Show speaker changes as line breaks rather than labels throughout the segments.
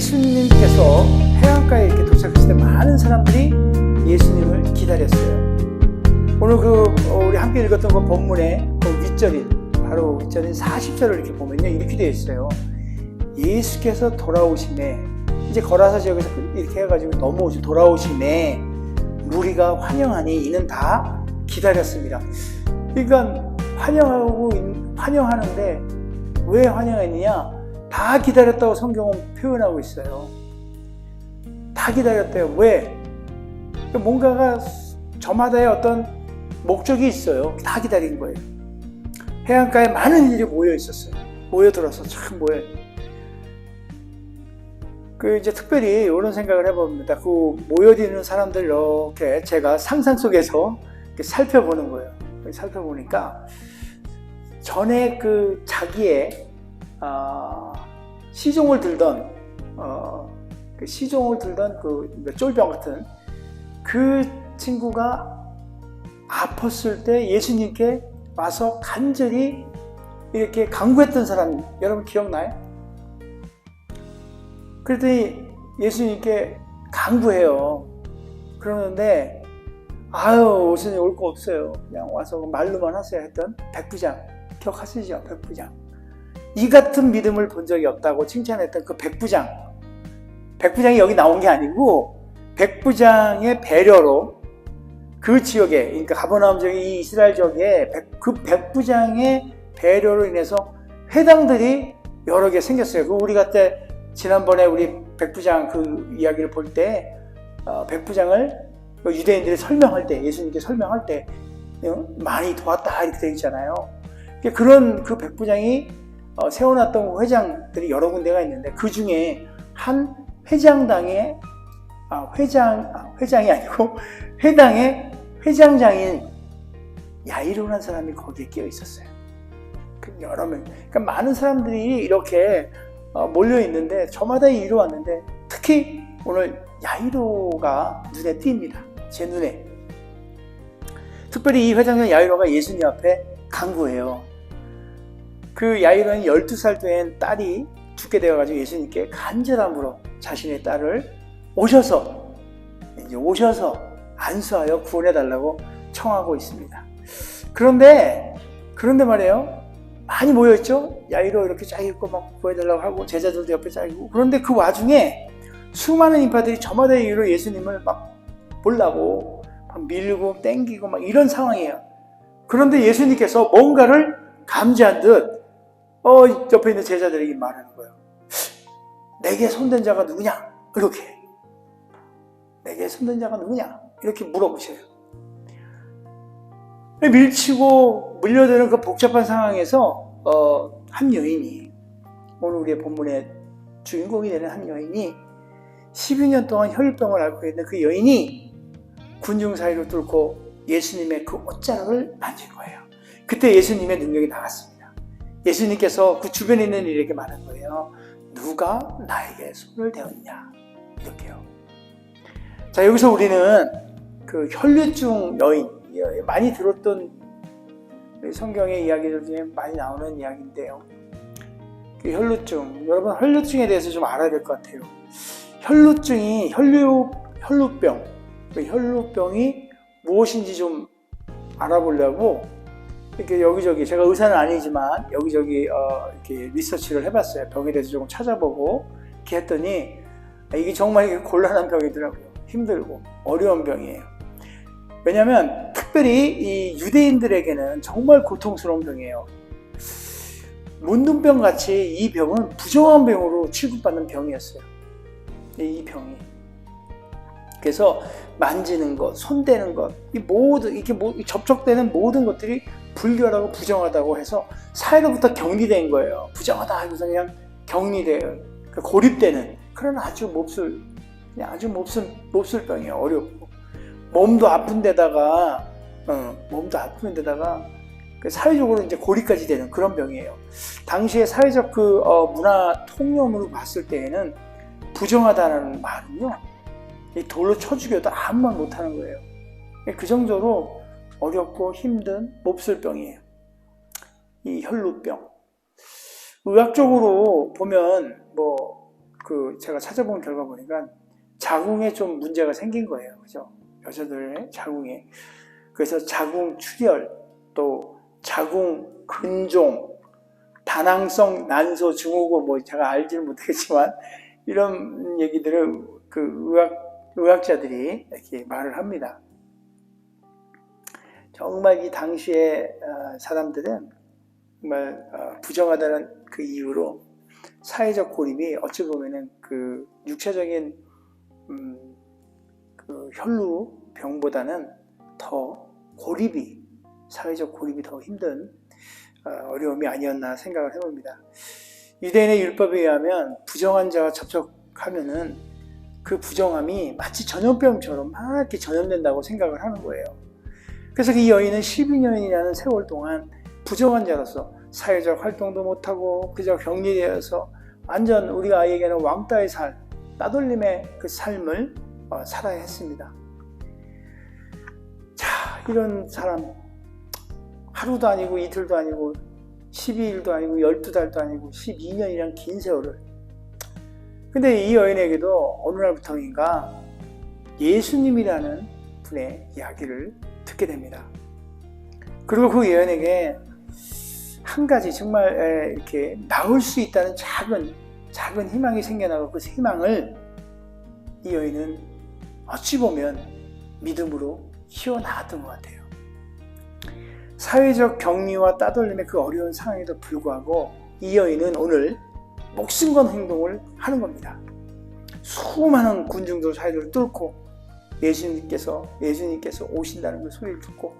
예수님께서 해안가에 이렇게 도착했을 때 많은 사람들이 예수님을 기다렸어요. 오늘 그 어, 우리 함께 읽었던 그 본문의 그 윗절인 바로 윗절인 40절을 이렇게 보면요 이렇게 되어 있어요. 예수께서 돌아오심에 이제 거라사 지역에서 이렇게 해가지고 넘어오시 돌아오심에 무리가 환영하니 이는 다 기다렸습니다. 그러니까 환영하고 있- 환영하는데 왜 환영했느냐? 다 기다렸다고 성경은 표현하고 있어요. 다 기다렸대요. 왜? 뭔가가 저마다의 어떤 목적이 있어요. 다 기다린 거예요. 해안가에 많은 일이 모여 있었어요. 모여들어서 참 모여. 그 이제 특별히 이런 생각을 해봅니다. 그 모여드는 사람들 이렇게 제가 상상 속에서 살펴보는 거예요. 살펴보니까 전에 그 자기의 아, 시종을 들던 어, 그 시종을 들던 그 쫄병 같은 그 친구가 아팠을 때 예수님께 와서 간절히 이렇게 강구했던 사람 여러분 기억나요? 그랬더니 예수님께 강구해요. 그러는데 아유 예수님 올 거 없어요. 그냥 와서 말로만 하세요 했던 백부장 기억하시죠? 백부장 이 같은 믿음을 본 적이 없다고 칭찬했던 그 백부장 백부장이 여기 나온 게 아니고 백부장의 배려로 그 지역에 그러니까 가버나움 지역의 이 이스라엘 지역에 백- 그 백부장의 배려로 인해서 회당들이 여러 개 생겼어요. 그 우리가 때 지난번에 우리 백부장 그 이야기를 볼때 어, 백부장을 그 유대인들이 설명할 때 예수님께 설명할 때 어, 많이 도왔다 이렇게 되어 있잖아요. 그러니까 그런 그 백부장이 어, 세워놨던 회장들이 여러 군데가 있는데 그 중에 한 회장당의 아, 회장 아, 회장이 아니고 회당의 회장장인 야이로라는 사람이 거기에 끼어 있었어요. 그 여러 명, 그러니까 많은 사람들이 이렇게 어, 몰려 있는데 저마다 이로 왔는데 특히 오늘 야이로가 눈에 띕니다. 제 눈에. 특별히 이 회장장 야이로가 예수님 앞에 간구해요. 그 야이로는 12살 된 딸이 죽게 되어가지고 예수님께 간절함으로 자신의 딸을 오셔서 이제 오셔서 안수하여 구원해달라고 청하고 있습니다. 그런데 그런데 말이에요. 많이 모여있죠? 야이로 이렇게 쫙 있고 막 구해달라고 하고 제자들도 옆에 쫙 있고 그런데 그 와중에 수많은 인파들이 저마다의 이유로 예수님을 막 보려고 막 밀고 땡기고 막 이런 상황이에요. 그런데 예수님께서 뭔가를 감지한 듯 어, 옆에 있는 제자들에게 말하는 거예요. 내게 손댄 자가 누구냐? 이렇게. 내게 손댄 자가 누구냐? 이렇게 물어보셔요. 밀치고 물려드는 그 복잡한 상황에서 어, 한 여인이 오늘 우리의 본문의 주인공이 되는 한 여인이 12년 동안 혈병을 앓고 있는 그 여인이 군중 사이를 뚫고 예수님의 그 옷자락을 만진 거예요. 그때 예수님의 능력이 나왔습니다. 예수님께서 그 주변에 있는 이에게 말한 거예요. 누가 나에게 손을 대었냐? 이렇게요. 자, 여기서 우리는 그 혈류증 여인, 많이 들었던 성경의 이야기들 중에 많이 나오는 이야기인데요. 그 혈루증, 여러분 혈루증에 대해서 좀 알아야 될 것 같아요. 혈루증이 혈류 혈루병, 그 혈루병이 무엇인지 좀 알아보려고 이렇게 여기저기 제가 의사는 아니지만 여기저기 어, 이렇게 리서치를 해봤어요. 병에 대해서 조금 찾아보고 이렇게 했더니 아, 이게 정말 이게 곤란한 병이더라고요. 힘들고 어려운 병이에요. 왜냐하면 특별히 이 유대인들에게는 정말 고통스러운 병이에요. 문둥병 같이 이 병은 부정한 병으로 취급받는 병이었어요. 이 병이. 그래서 만지는 것, 손대는 것, 이 모든 이렇게 모, 접촉되는 모든 것들이 불결하고 부정하다고 해서 사회로부터 격리된 거예요. 부정하다 하고서 그냥 격리돼요. 그러니까 고립되는 그런 아주 몹쓸, 아주 몹쓸 몹쓸 병이에요. 어렵고 몸도 아픈 데다가 어, 몸도 아픈 데다가 그 사회적으로 이제 고립까지 되는 그런 병이에요. 당시에 사회적 그 어, 문화 통념으로 봤을 때에는 부정하다는 말은요, 이 돌로 쳐 죽여도 아무 말 못하는 거예요. 그 정도로 어렵고 힘든 몹쓸 병이에요. 이 혈루병. 의학적으로 보면 뭐 그 제가 찾아본 결과 보니까 자궁에 좀 문제가 생긴 거예요. 그죠? 여자들의 자궁에. 그래서 자궁 출혈, 또 자궁 근종, 다낭성 난소 증후군 뭐 제가 알지는 못하겠지만 이런 얘기들을 그 의학 의학자들이 이렇게 말을 합니다. 정말 이 당시에 어, 사람들은 정말 어, 부정하다는 그 이유로 사회적 고립이 어찌 보면은 그 육체적인 음, 그 혈루 병보다는 더 고립이 사회적 고립이 더 힘든 어, 어려움이 아니었나 생각을 해봅니다. 유대인의 율법에 의하면 부정한 자가 접촉하면은 그 부정함이 마치 전염병처럼 막 이렇게 전염된다고 생각을 하는 거예요. 그래서 이 여인은 12년이라는 세월 동안 부정한 자로서 사회적 활동도 못하고 그저 격리되어서 완전 우리 아이에게는 왕따의 살, 따돌림의 그 삶을 어, 살아야 했습니다. 자, 이런 사람. 하루도 아니고 이틀도 아니고 12일도 아니고 12달도 아니고 12년이란 긴 세월을. 근데 이 여인에게도 어느 날부터인가? 예수님이라는 분의 이야기를 듣게 됩니다. 그리고 그 여인에게 한 가지 정말 이렇게 나올 수 있다는 작은 작은 희망이 생겨나고 그 희망을 이 여인은 어찌 보면 믿음으로 키워나갔던 것 같아요. 사회적 격리와 따돌림의 그 어려운 상황에도 불구하고 이 여인은 오늘 목숨 건 행동을 하는 겁니다. 수많은 군중들 사이를 뚫고 예수님께서 예수님께서 오신다는 그 소리를 듣고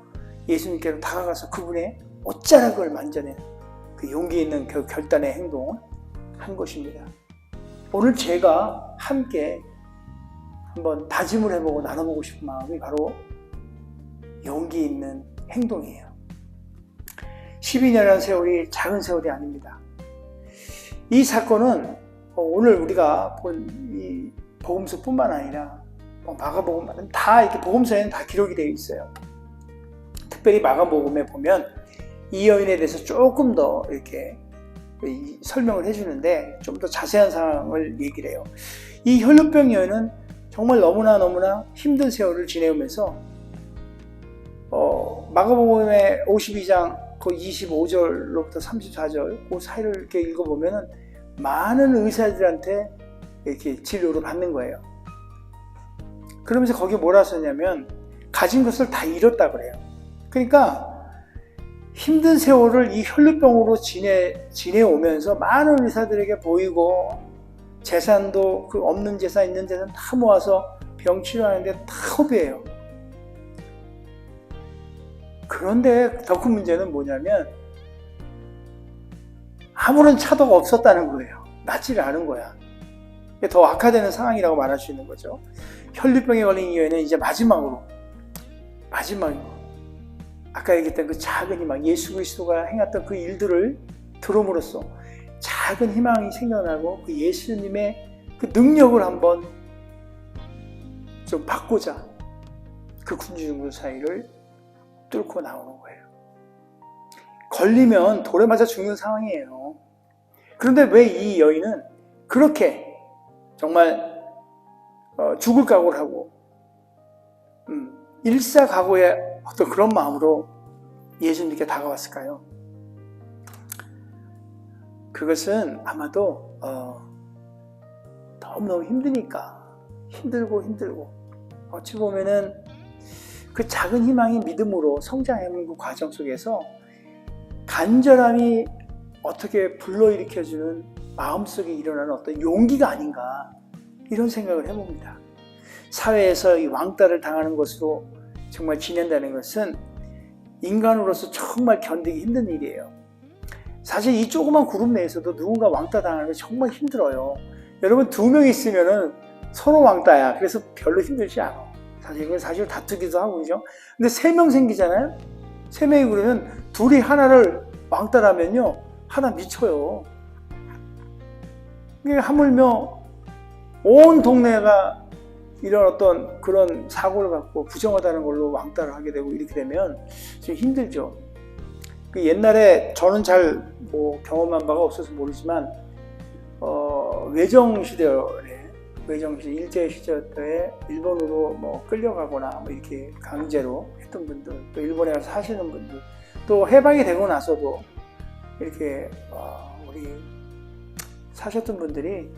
예수님께로 다가가서 그분의 옷자락을 만져낸 그 용기 있는 그 결단의 행동을 한 것입니다. 오늘 제가 함께 한번 다짐을 해보고 나눠보고 싶은 마음이 바로 용기 있는 행동이에요. 12년이라는 세월이 작은 세월이 아닙니다. 이 사건은 오늘 우리가 본 이 복음서뿐만 아니라 뭐 마가복음 다 이렇게 복음서에는 다 기록이 되어 있어요. 특별히 마가복음에 보면 이 여인에 대해서 조금 더 이렇게 설명을 해주는데 좀 더 자세한 상황을 얘기를 해요. 이 혈루병 여인은 정말 너무나 너무나 힘든 세월을 지내면서 어, 마가복음의 52장 그 25절로부터 34절 그 사이를 이렇게 읽어보면은 많은 의사들한테 이렇게 진료를 받는 거예요. 그러면서 거기 뭐라 썼냐면 가진 것을 다 잃었다 그래요. 그러니까 힘든 세월을 이 혈루병으로 지내, 지내오면서 많은 의사들에게 보이고 재산도 그 없는 재산 있는 재산 다 모아서 병 치료하는데 다 허비예요. 그런데 더 큰 문제는 뭐냐면 아무런 차도가 없었다는 거예요. 낫지를 않은 거야. 더 악화되는 상황이라고 말할 수 있는 거죠. 혈류병에 걸린 이후에는 이제 마지막으로 마지막으로 아까 얘기했던 그 작은 희망 예수 그리스도가 행했던 그 일들을 들음으로써 작은 희망이 생겨나고 그 예수님의 그 능력을 한번 좀 받고자 그 군주중군 사이를 뚫고 나오는 거예요. 걸리면 돌에 맞아 죽는 상황이에요. 그런데 왜 이 여인은 그렇게 정말 어, 죽을 각오를 하고 음, 일사각오의 어떤 그런 마음으로 예수님께 다가왔을까요? 그것은 아마도 어, 너무너무 힘드니까 힘들고 힘들고 어찌 보면은 그 작은 희망이 믿음으로 성장하는 그 과정 속에서 간절함이 어떻게 불러일으켜주는 마음속에 일어나는 어떤 용기가 아닌가 이런 생각을 해봅니다. 사회에서 이 왕따를 당하는 것으로 정말 지낸다는 것은 인간으로서 정말 견디기 힘든 일이에요. 사실 이 조그만 그룹 내에서도 누군가 왕따 당하는 게 정말 힘들어요. 여러분 두 명 있으면은 서로 왕따야. 그래서 별로 힘들지 않아. 사실 이건 사실 다투기도 하고 그죠. 근데 세 명 생기잖아요. 세 명이 그러면 둘이 하나를 왕따라면요 하나 미쳐요. 하물며 온 동네가 이런 어떤 그런 사고를 갖고 부정하다는 걸로 왕따를 하게 되고 이렇게 되면 좀 힘들죠. 그 옛날에 저는 잘 뭐 경험한 바가 없어서 모르지만 어, 외정 시절에 외정 시 일제 시절 때 일본으로 뭐 끌려가거나 뭐 이렇게 강제로 했던 분들 또 일본에 가서 사시는 분들 또 해방이 되고 나서도 이렇게 어, 우리 사셨던 분들이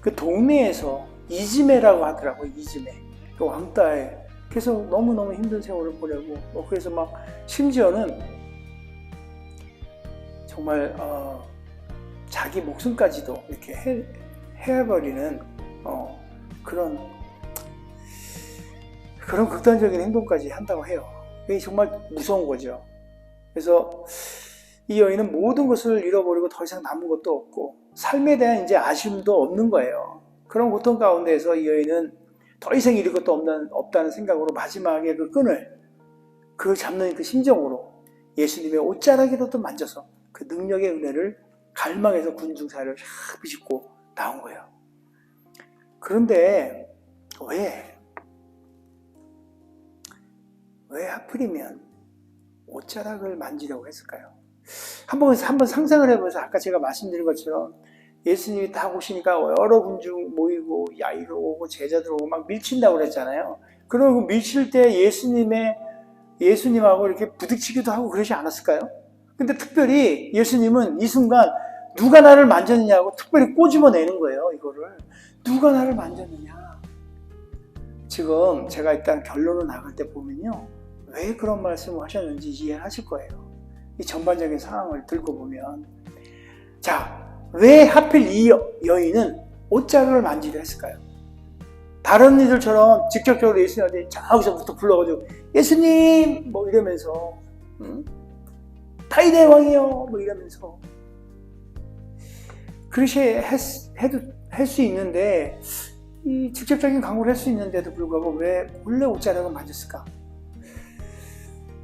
그 동네에서 이즈메라고 하더라고요 이즈메 그 왕따에 계속 너무너무 힘든 세월을 보내고 뭐 그래서 막 심지어는 정말 어, 자기 목숨까지도 이렇게 해, 해버리는 어, 그런 그런 극단적인 행동까지 한다고 해요. 이게 정말 무서운 거죠. 그래서 이 여인은 모든 것을 잃어버리고 더 이상 남은 것도 없고 삶에 대한 이제 아쉬움도 없는 거예요. 그런 고통 가운데에서 이 여인은 더 이상 잃을 것도 없는, 없다는 생각으로 마지막에 그 끈을 그 잡는 그 심정으로 예수님의 옷자락이라도 만져서 그 능력의 은혜를 갈망해서 군중사를 샥 비집고 나온 거예요. 그런데 왜? 왜 하필이면 옷자락을 만지려고 했을까요? 한번 한번 상상을 해보세요. 아까 제가 말씀드린 것처럼 예수님이 딱 오시니까 여러 군중 모이고 야이로 오고 제자들 오고 막 밀친다고 그랬잖아요. 그러고 밀칠 때 예수님의 예수님하고 이렇게 부딪히기도 하고 그러지 않았을까요? 근데 특별히 예수님은 이 순간 누가 나를 만졌느냐고 특별히 꼬집어 내는 거예요, 이거를. 누가 나를 만졌느냐. 지금 제가 일단 결론을 나갈 때 보면요. 왜 그런 말씀을 하셨는지 이해하실 거예요. 이 전반적인 상황을 들고 보면. 자, 왜 하필 이 여- 여인은 옷자락을 만지려 했을까요? 다른 이들처럼 직접적으로 예수님한테 저기서부터 불러가지고 예수님 뭐 이러면서 응? 다이대 왕이요 뭐 이러면서 그렇게 했- 해도 할 수 있는데 이 직접적인 광고를 할 수 있는데도 불구하고 왜 원래 옷자락을 만졌을까?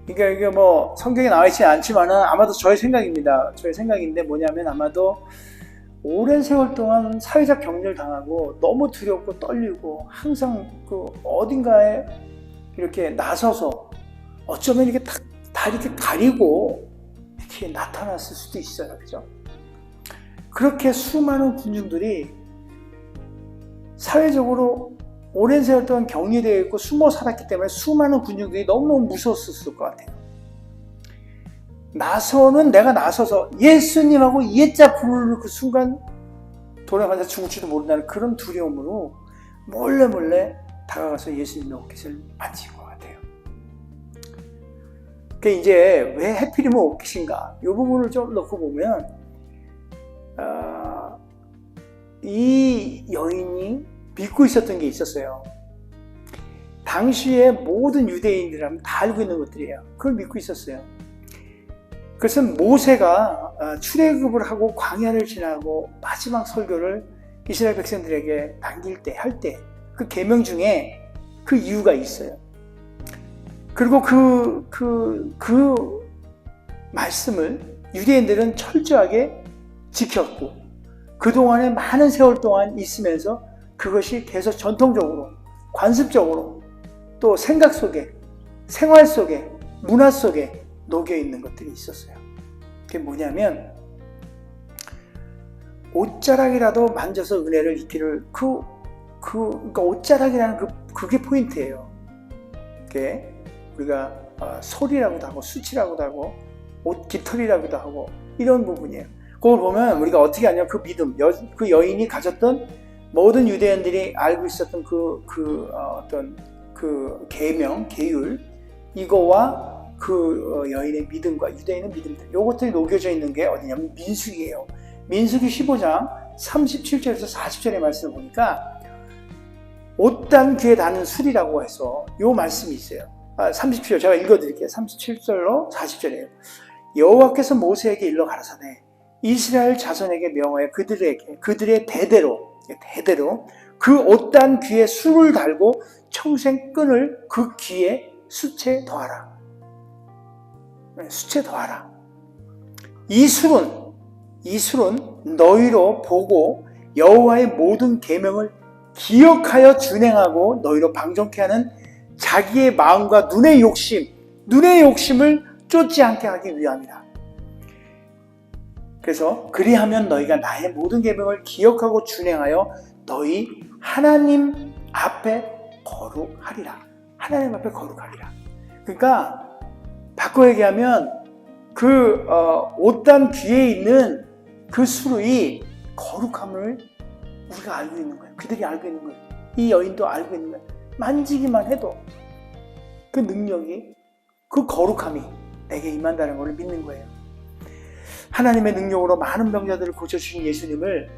그러니까 이게 뭐 성경에 나와 있지 않지만은 아마도 저의 생각입니다. 저의 생각인데 뭐냐면 아마도 오랜 세월 동안 사회적 격려를 당하고 너무 두렵고 떨리고 항상 그 어딘가에 이렇게 나서서 어쩌면 이렇게 다, 다 이렇게 가리고 이렇게 나타났을 수도 있어요. 그죠? 그렇게 수많은 군중들이 사회적으로 오랜 세월 동안 격리되어 있고 숨어 살았기 때문에 수많은 군중들이 너무너무 무서웠을 것 같아요. 나서는 내가 나서서 예수님하고 예자 부르는 그 순간 돌아가서 죽을지도 모른다는 그런 두려움으로 몰래 몰래 다가가서 예수님의 옷깃을 만진 것 같아요. 그 이제 왜 해필이면 옷깃인가? 이 부분을 좀 놓고 보면 어, 이 여인이 믿고 있었던 게 있었어요. 당시에 모든 유대인들은 다 알고 있는 것들이에요. 그걸 믿고 있었어요. 그것은 모세가 어, 출애굽을 하고 광야를 지나고 마지막 설교를 이스라엘 백성들에게 남길 때 할 때 그 계명 중에 그 이유가 있어요. 그리고 그, 그, 그 말씀을 유대인들은 철저하게 지켰고 그동안에 많은 세월 동안 있으면서 그것이 계속 전통적으로 관습적으로 또 생각 속에 생활 속에 문화 속에 녹여 있는 것들이 있었어요. 그게 뭐냐면 옷자락이라도 만져서 은혜를 입기를 그, 그, 그러니까 옷자락이라는 그, 그게 포인트예요. 그게 우리가 어, 솔이라고도 하고 수치라고도 하고 옷 깃털이라고도 하고 이런 부분이에요. 그걸 보면 우리가 어떻게 하냐 그 믿음, 여, 그 여인이 가졌던 모든 유대인들이 알고 있었던 그, 그 어, 어떤 그 계명, 계율 이거와 그 어, 여인의 믿음과 유대인의 믿음들 요것들이 녹여져 있는 게 어디냐면 민수기예요. 민수기 15장 37절에서 40절의 말씀을 보니까 옷단 귀에 닿는 술이라고 해서 요 말씀이 있어요. 아, 30절 제가 읽어드릴게요. 37절로 40절이에요. 여호와께서 모세에게 일러 가라사대 이스라엘 자손에게 명하여 그들에게 그들의 대대로 대대로 그 옷단 귀에 술을 달고 청생 끈을 그 귀에 수채 더하라. 네, 수채 더하라. 이 술은 이 술은 너희로 보고 여호와의 모든 계명을 기억하여 준행하고 너희로 방종케 하는 자기의 마음과 눈의 욕심, 눈의 욕심을 쫓지 않게 하기 위함이다. 그래서 그리하면 너희가 나의 모든 계명을 기억하고 준행하여 너희 하나님 앞에 거룩하리라. 하나님 앞에 거룩하리라. 그러니까 바꿔 얘기하면 그 어, 옷단 뒤에 있는 그 수루이 거룩함을 우리가 알고 있는 거예요. 그들이 알고 있는 거예요. 이 여인도 알고 있는 거예요. 만지기만 해도 그 능력이 그 거룩함이 내게 임한다는 것을 믿는 거예요. 하나님의 능력으로 많은 병자들을 고쳐주신 예수님을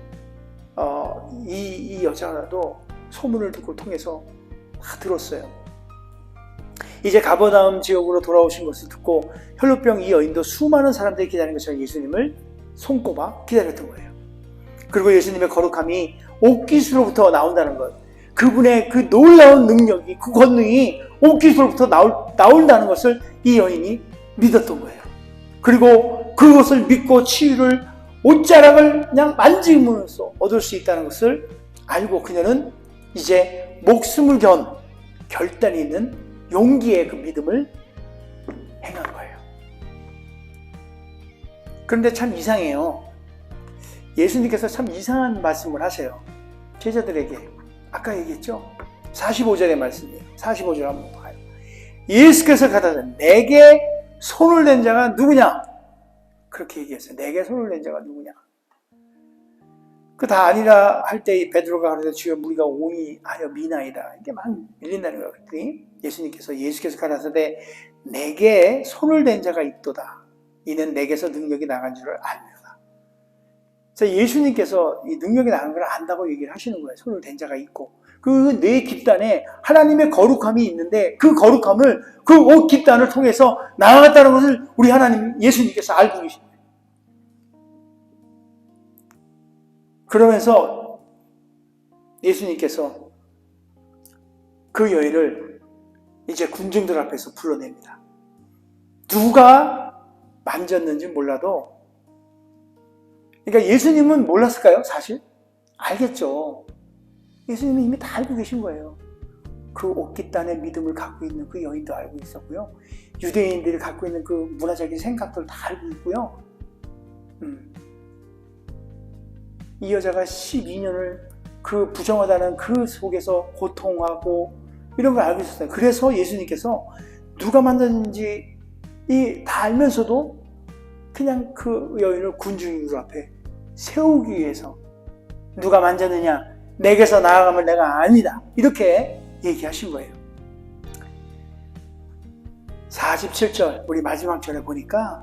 어, 이, 이 여자라도 소문을 듣고 통해서 다 들었어요. 이제 가버나움 지역으로 돌아오신 것을 듣고 혈루병 이 여인도 수많은 사람들이 기다리는 것처럼 예수님을 손꼽아 기다렸던 거예요. 그리고 예수님의 거룩함이 옥기수로부터 나온다는 것. 그분의 그 놀라운 능력이, 그 권능이 옥기수로부터 나올, 나온다는 것을 이 여인이 믿었던 거예요. 그리고 그것을 믿고 치유를 옷자락을 그냥 만지면서 얻을 수 있다는 것을 알고 그녀는 이제 목숨을 견 결단이 있는 용기의 그 믿음을 행한 거예요. 그런데 참 이상해요. 예수님께서 참 이상한 말씀을 하세요. 제자들에게. 아까 얘기했죠? 45절의 말씀이에요. 45절 한번 봐요. 예수께서 가다가 내게 손을 댄 자가 누구냐? 그렇게 얘기했어요. 내게 손을 댄 자가 누구냐? 그 다 아니라 할 때 베드로가 그러되 주여 우리가 오니 하여 미나이다. 이게 막 밀린다는 거예요. 그랬더니 예수님께서 예수께서 가라사대 내게 손을 댄 자가 있도다. 이는 내게서 능력이 나간 줄을 알미라. 자, 예수님께서 이 능력이 나간 걸 안다고 얘기를 하시는 거예요. 손을 댄 자가 있고. 그뇌 깃단에 하나님의 거룩함이 있는데 그 거룩함을 그옷 깃단을 통해서 나아갔다는 것을 우리 하나님 예수님께서 알고 거예 그러면서 예수님께서 그 여인을 이제 군중들 앞에서 불러냅니다. 누가 만졌는지 몰라도 그러니까 예수님은 몰랐을까요? 사실? 알겠죠. 예수님은 이미 다 알고 계신 거예요. 그 옷깃단의 믿음을 갖고 있는 그 여인도 알고 있었고요. 유대인들이 갖고 있는 그 문화적인 생각들 다 알고 있고요. 음. 이 여자가 12년을 그 부정하다는 그 속에서 고통하고 이런 걸 알고 있었어요. 그래서 예수님께서 누가 만났는지 이 다 알면서도 그냥 그 여인을 군중들 앞에 세우기 위해서 누가 만졌느냐 내게서 나아가면 내가 아니다 이렇게 얘기하신 거예요 47절 우리 마지막 절에 보니까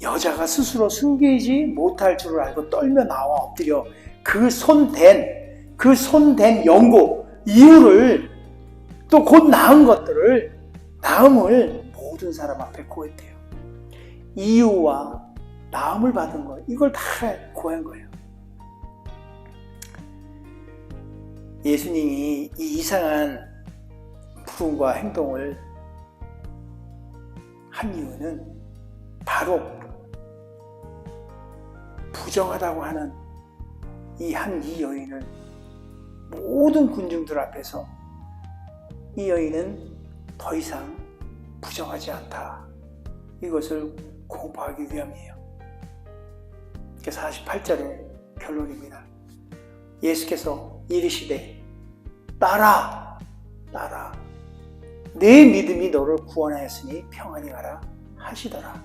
여자가 스스로 숨기지 못할 줄을 알고 떨며 나와 엎드려 그 손댄 그 손댄 연고 이유를 또곧 나은 것들을 나음을 모든 사람 앞에 고했대요 이유와 나음을 받은 거 이걸 다 고한 거예요. 예수님이 이 이상한 부름과 행동을 한 이유는 바로 부정하다고 하는 이한이 여인을 모든 군중들 앞에서 이 여인은 더 이상 부정하지 않다. 이것을 공부하기 위함이에요. 48절의 결론입니다. 예수께서 이르시되 따라 따라 내 믿음이 너를 구원하였으니 평안히 가라 하시더라.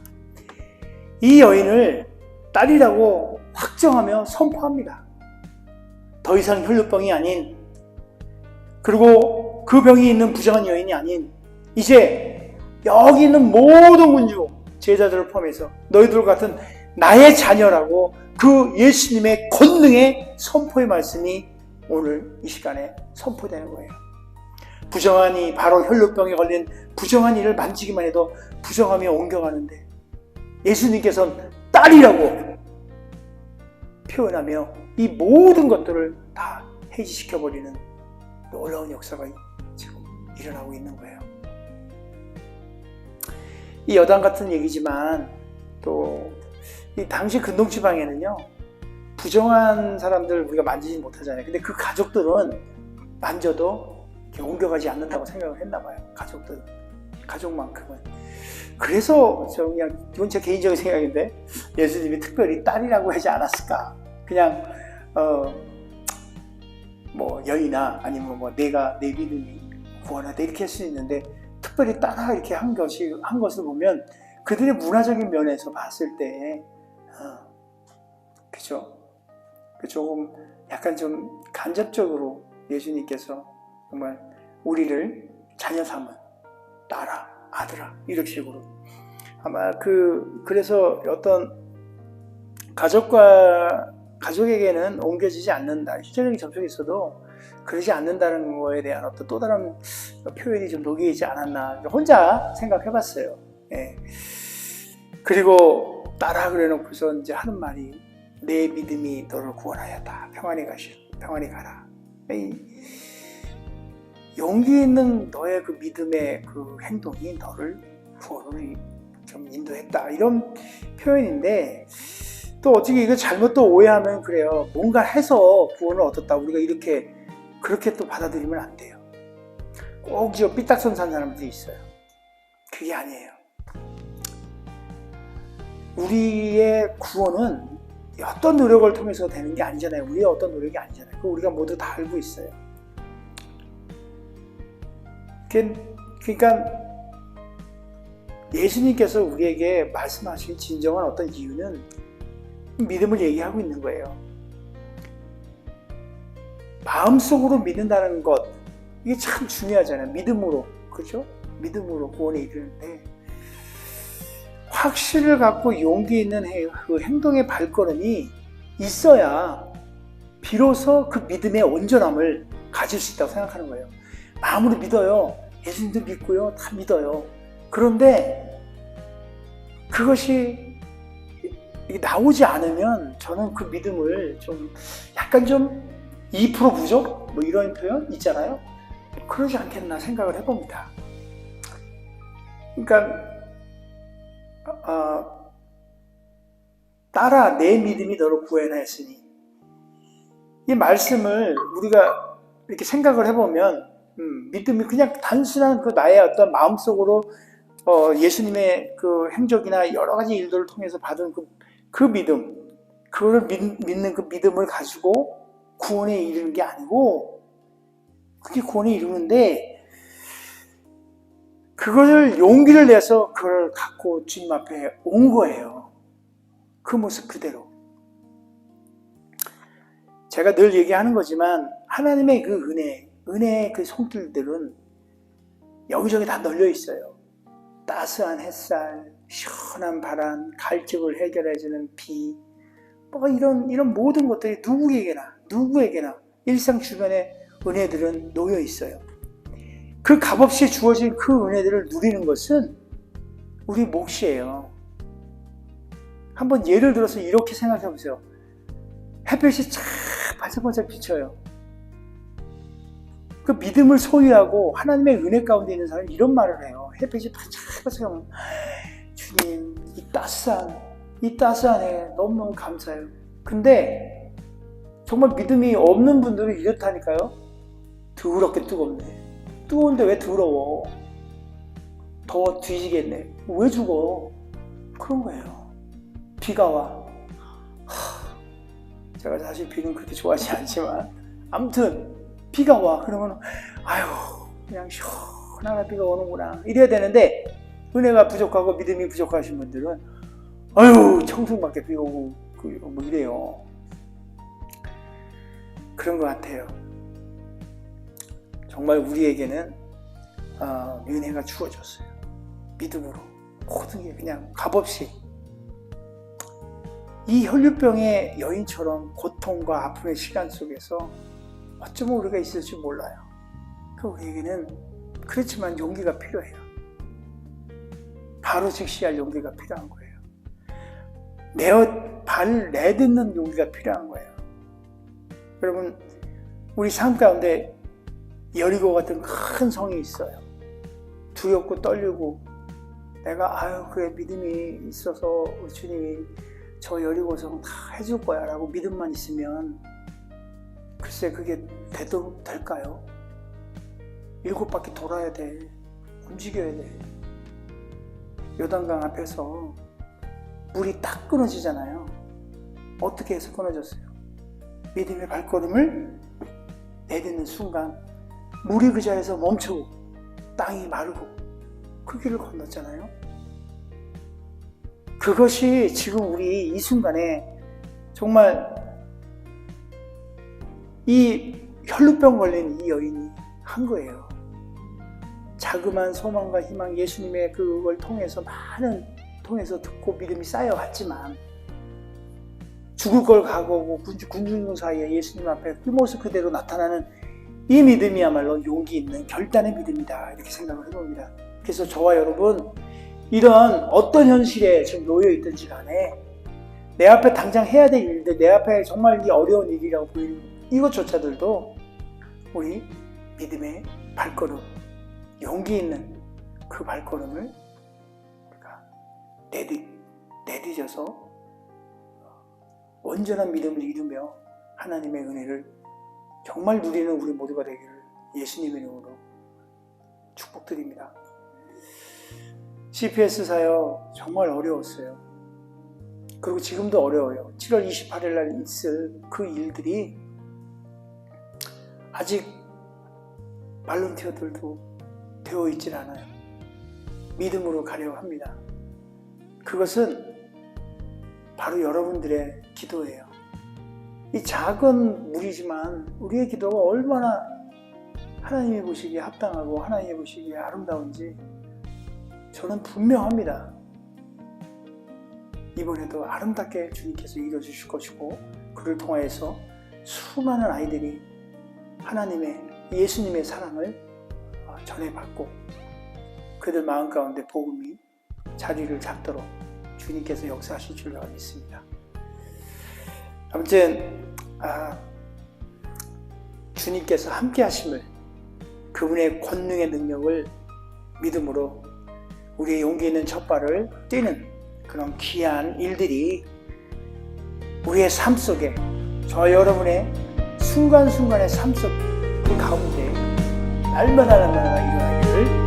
이 여인을 딸이라고 확정하며 선포합니다. 더 이상 혈루병이 아닌 그리고 그 병이 있는 부정한 여인이 아닌 이제 여기 있는 모든 군주 제자들을 포함해서 너희들 같은 나의 자녀라고 그 예수님의 권능의 선포의 말씀이 오늘 이 시간에 선포되는 거예요. 부정한 이 바로 혈루병에 걸린 부정한 이를 만지기만 해도 부정함이 옮겨가는데 예수님께서는 딸이라고 표현하며 이 모든 것들을 다 해지시켜버리는 놀라운 역사가 지금 일어나고 있는 거예요. 이 여당 같은 얘기지만 또 이 당시 근동지방에는요 부정한 사람들 우리가 만지지 못하잖아요. 근데 그 가족들은 만져도 옮겨가지 않는다고 생각을 했나 봐요. 가족들 가족만큼은 그래서 저 그냥 이건 제 개인적인 생각인데 예수님이 특별히 딸이라고 하지 않았을까? 그냥 어 뭐 여인아 아니면 뭐 내가 내 믿음이 구원하다 이렇게 할 수 있는데 특별히 따라 이렇게 한 것이 한 것을 보면 그들의 문화적인 면에서 봤을 때 어, 그죠? 그 조금 약간 좀 간접적으로 예수님께서 정말 우리를 자녀 삼은 딸아 아들아 이런 식으로 아마 그 그래서 어떤 가족과 가족에게는 옮겨지지 않는다 신체적인 접촉이 있어도 그러지 않는다는 거에 대한 어떤 또 다른 표현이 좀 녹여 있지 않았나 혼자 생각해봤어요. 예. 그리고 따라 그래놓고서 이제 하는 말이 내 믿음이 너를 구원하였다. 평안히 가시, 평안히 가라. 이 용기 있는 너의 그 믿음의 그 행동이 너를 구원을 좀 인도했다. 이런 표현인데 또 어떻게 이거 잘못 또 오해하면 그래요. 뭔가 해서 구원을 얻었다. 우리가 이렇게 그렇게 또 받아들이면 안 돼요. 꼭저 삐딱선 산 사람들이 있어요. 그게 아니에요. 우리의 구원은 어떤 노력을 통해서 되는 게 아니잖아요. 우리의 어떤 노력이 아니잖아요. 그거 우리가 모두 다 알고 있어요. 그러니까 예수님께서 우리에게 말씀하신 진정한 어떤 이유는 믿음을 얘기하고 있는 거예요. 마음속으로 믿는다는 것 이게 참 중요하잖아요. 믿음으로 그렇죠? 믿음으로 구원에 이르는데 확신을 갖고 용기 있는 그 행동의 발걸음이 있어야 비로소 그 믿음의 온전함을 가질 수 있다고 생각하는 거예요. 마음으로 믿어요. 예수님도 믿고요. 다 믿어요. 그런데 그것이 나오지 않으면 저는 그 믿음을 좀 약간 좀 2% 부족? 뭐 이런 표현 있잖아요. 그러지 않겠나 생각을 해봅니다. 그러니까 어, 따라 내 믿음이 너를 구해나 했으니 이 말씀을 우리가 이렇게 생각을 해보면 음, 믿음이 그냥 단순한 그 나의 어떤 마음속으로 어, 예수님의 그 행적이나 여러 가지 일들을 통해서 받은 그, 그 믿음, 그거를 믿, 믿는 그 믿음을 가지고 구원에 이르는 게 아니고 그게 구원에 이르는데 그것을 용기를 내서 그걸 갖고 주님 앞에 온 거예요. 그 모습 그대로. 제가 늘 얘기하는 거지만 하나님의 그 은혜, 은혜의 그 손길들은 여기저기 다 널려 있어요. 따스한 햇살, 시원한 바람, 갈증을 해결해주는 비, 뭐 이런 이런 모든 것들이 누구에게나 누구에게나 일상 주변에 은혜들은 놓여 있어요. 그 값없이 주어진 그 은혜들을 누리는 것은 우리 몫이에요. 한번 예를 들어서 이렇게 생각해 보세요. 햇볕이 쫙 반짝반짝 비쳐요. 그 믿음을 소유하고 하나님의 은혜 가운데 있는 사람이 이런 말을 해요. 햇빛이 반짝반짝하면 주님 이 따스한 이 따스한 해 너무너무 감사해요. 근데 정말 믿음이 없는 분들은 이렇다니까요. 더럽게 뜨겁네. 뜨거운데 왜 더러워? 더워 뒤지겠네. 왜 죽어? 그런 거예요. 비가 와. 하, 제가 사실 비는 그렇게 좋아하지 않지만 아무튼 비가 와. 그러면 아유 그냥 시원한 비가 오는구나. 이래야 되는데 은혜가 부족하고 믿음이 부족하신 분들은 아유 청승밖에 비 오고 뭐 이래요. 그런 것 같아요. 정말 우리에게는 어, 은혜가 주어졌어요. 믿음으로 모든 게 그냥 값없이 이 혈류병의 여인처럼 고통과 아픔의 시간 속에서 어쩌면 우리가 있을지 몰라요. 그 우리에게는 그렇지만 용기가 필요해요. 바로 즉시할 용기가 필요한 거예요. 내어 발을 내딛는 용기가 필요한 거예요. 여러분, 우리 삶 가운데 여리고 같은 큰 성이 있어요. 두렵고 떨리고 내가 아유 그래 믿음이 있어서 주님이 저 여리고 성 다 해줄 거야 라고 믿음만 있으면 글쎄 그게 돼도 될까요? 일곱 바퀴 돌아야 돼. 움직여야 돼. 요단강 앞에서 물이 딱 끊어지잖아요. 어떻게 해서 끊어졌어요? 믿음의 발걸음을 내딛는 순간 물이 그 자리에서 멈추고 땅이 마르고 그 길을 건넜잖아요. 그것이 지금 우리 이 순간에 정말 이 혈루병 걸린 이 여인이 한 거예요. 자그마한 소망과 희망 예수님의 그걸 통해서 많은 통해서 듣고 믿음이 쌓여왔지만 죽을 걸 각오하고 군중, 군중 사이에 예수님 앞에 그 모습 그대로 나타나는 이 믿음이야말로 용기 있는 결단의 믿음이다 이렇게 생각을 해봅니다. 그래서 저와 여러분 이런 어떤 현실에 지금 놓여 있든지 간에 내 앞에 당장 해야 될 일들, 내 앞에 정말 이 어려운 일이라고 보이는 이것조차들도 우리 믿음의 발걸음, 용기 있는 그 발걸음을 우리가 내딛, 내딛어서 온전한 믿음을 이루며 하나님의 은혜를 정말 누리는 우리 모두가 되기를 예수님의 이름으로 축복드립니다. CPS 사역 정말 어려웠어요. 그리고 지금도 어려워요. 7월 28일 날 있을 그 일들이 아직 발런티어들도 되어 있질 않아요. 믿음으로 가려고 합니다. 그것은 바로 여러분들의 기도예요. 이 작은 무리지만 우리의 기도가 얼마나 하나님이 보시기에 합당하고 하나님이 보시기에 아름다운지 저는 분명합니다. 이번에도 아름답게 주님께서 이루어주실 것이고 그를 통하여서 수많은 아이들이 하나님의 예수님의 사랑을 어, 전해받고 그들 마음 가운데 복음이 자리를 잡도록 주님께서 역사하실 줄로 믿습니다. 아무튼 아, 주님께서 함께 하심을 그분의 권능의 능력을 믿음으로 우리의 용기 있는 첫 발을 뛰는 그런 귀한 일들이 우리의 삶 속에 저 여러분의 순간순간의 삶 속 그 가운데 날마다 날마다 일어나기를